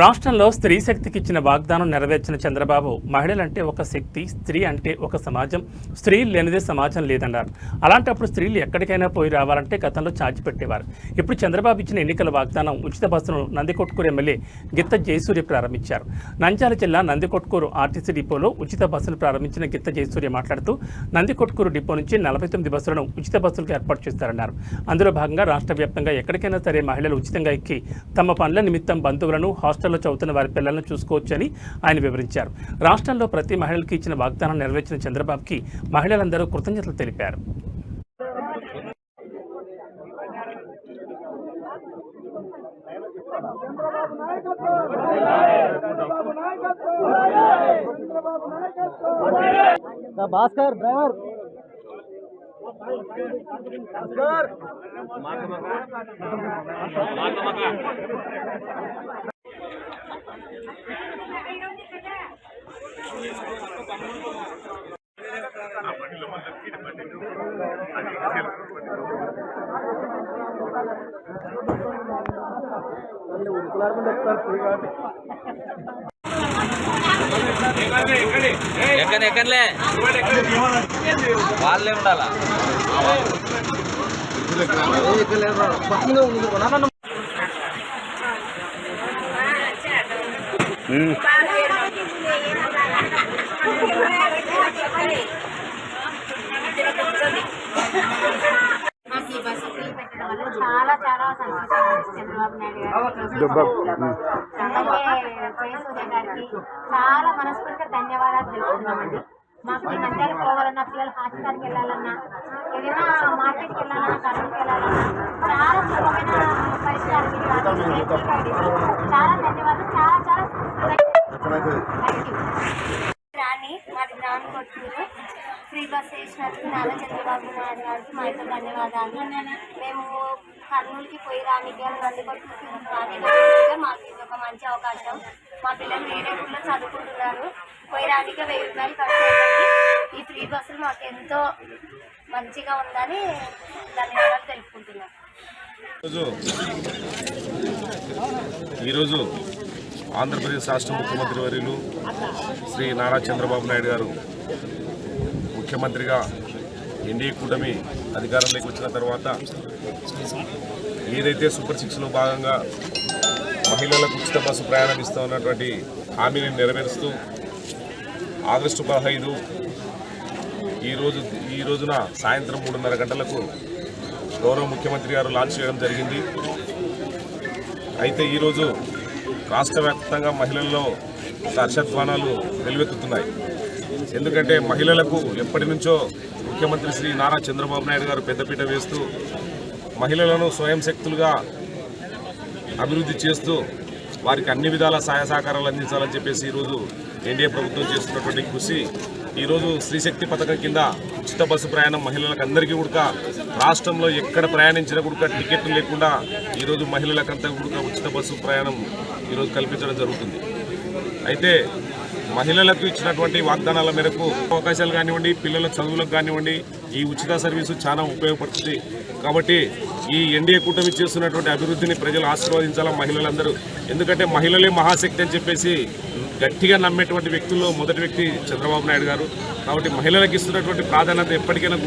రాష్ట్రంలో స్త్రీ శక్తికి ఇచ్చిన వాగ్దానం నెరవేర్చిన చంద్రబాబు మహిళలంటే ఒక శక్తి స్త్రీ అంటే ఒక సమాజం స్త్రీ లేనిదే సమాజం లేదన్నారు. అలాంటప్పుడు స్త్రీలు ఎక్కడికైనా పోయి రావాలంటే గతంలో ఛార్జ్ పెట్టేవారు. ఇప్పుడు చంద్రబాబు ఇచ్చిన ఎన్నికల వాగ్దానం ఉచిత బస్సును నందికొట్కూరు ఎమ్మెల్యే గిత్త జయసూర్య ప్రారంభించారు. నంద్యాల జిల్లా నందికొట్కూరు ఆర్టీసీ డిపోలో ఉచిత బస్సును ప్రారంభించిన గిత్త జయసూర్య మాట్లాడుతూ నందికొట్కూరు డిపో నుంచి నలభై తొమ్మిది బస్సులను ఉచిత బస్సులకు ఏర్పాటు చేస్తారన్నారు. అందులో భాగంగా రాష్ట్ర వ్యాప్తంగా ఎక్కడికైనా సరే మహిళలు ఉచితంగా ఎక్కి తమ పనుల నిమిత్తం బంధువులను హాస్టల్ హాస్టల్లో చదువుతున్న వారి పిల్లలను చూసుకోవచ్చని ఆయన వివరించారు. రాష్ట్రంలో ప్రతి మహిళలకు ఇచ్చిన వాగ్దానం నెరవేర్చిన చంద్రబాబుకి మహిళలందరూ కృతజ్ఞతలు తెలిపారు. భాస్కర్ డ్రైవర్ ఎక్కడ ఎక్కడలే వాళ్ళే ఉండాలా మాకు ఈ బస్సు ఫ్రీ పెట్టడం వల్ల చాలా చాలా చంద్రబాబు నాయుడు గారికి చాలా మనస్ఫూర్తిగా ధన్యవాదాలు తెలుపుతున్నామండి. మాకు నంద్యాలకు పోవాలన్నా పిల్లలు హాస్పిటల్కి వెళ్ళాలన్నా ఏదైనా మార్కెట్కి వెళ్ళాలన్నా కర్నూలుకి వెళ్ళాలన్నా చాలా సులభమైన పరిష్కారం. చాలా ధన్యవాదాలు. చాలా చాలా. రాణి మాది గ్రామం కొట్టూరు ఫ్రీ బస్ వేసినందుకు నాన్న చంద్రబాబు నాయుడు గారికి మా యొక్క ధన్యవాదాలు. మేము కర్నూలుకి పోయి రానికి నందికొట్టుకి రానికి మాకు ఇది ఒక మంచి అవకాశం. మా పిల్లలు వేరే ఊళ్ళో చదువుకుంటున్నారు. పోయి రానికి వెయ్యి రూపాయలు ఖర్చు ఈ ఫ్రీ బస్సులు మాకు ఎంతో మంచిగా ఉందని ధన్యవాదాలు తెలుపుకుంటున్నాం. ఈరోజు ఆంధ్రప్రదేశ్ రాష్ట్ర ముఖ్యమంత్రి వర్యులు శ్రీ నారా చంద్రబాబు నాయుడు గారు ముఖ్యమంత్రిగా ఎన్డీఏ కూటమి అధికారంలోకి వచ్చిన తర్వాత ఏదైతే సూపర్ సిక్స్లో భాగంగా మహిళలకు ఉచిత బస్సు ప్రయాణం ఇస్తూ ఉన్నటువంటి హామీని నెరవేరుస్తూ ఆగస్టు పదహైదు ఈరోజు ఈ రోజున సాయంత్రం మూడున్నర గంటలకు గౌరవ ముఖ్యమంత్రి గారు లాంచ్ చేయడం జరిగింది. అయితే ఈరోజు రాష్ట్ర వ్యాప్తంగా మహిళల్లో ఒక హర్షధ్వానాలు వెలువెత్తుతున్నాయి. ఎందుకంటే మహిళలకు ఎప్పటి నుంచో ముఖ్యమంత్రి శ్రీ నారా చంద్రబాబు నాయుడు గారు పెద్దపీట వేస్తూ మహిళలను స్వయం శక్తులుగా అభివృద్ధి చేస్తూ వారికి అన్ని విధాల సహాయ సహకారాలు అందించాలని చెప్పేసి ఈరోజు ఎన్డీఏ ప్రభుత్వం చేస్తున్నటువంటి కృషి. ఈరోజు స్త్రీశక్తి పథకం కింద ఉచిత బస్సు ప్రయాణం మహిళలకు అందరికీ కూడా రాష్ట్రంలో ఎక్కడ ప్రయాణించినా కూడా టికెట్లు లేకుండా ఈరోజు మహిళలకంతా కూడా ఉచిత బస్సు ప్రయాణం ఈరోజు కల్పించడం జరుగుతుంది. అయితే మహిళలకు ఇచ్చినటువంటి వాగ్దానాల మేరకు అవకాశాలు కానివ్వండి పిల్లల చదువులకు కానివ్వండి ఈ ఉచిత సర్వీసు చాలా ఉపయోగపడుతుంది. కాబట్టి ఈ ఎన్డీఏ కూటమి చేస్తున్నటువంటి అభివృద్ధిని ప్రజలు ఆశీర్వదించాలా మహిళలందరూ? ఎందుకంటే మహిళలే మహాశక్తి అని చెప్పేసి గట్టిగా నమ్మేటువంటి వ్యక్తుల్లో మొదటి వ్యక్తి చంద్రబాబు నాయుడు గారు. కాబట్టి మహిళలకు ఇస్తున్నటువంటి ప్రాధాన్యత ఎప్పటికైనా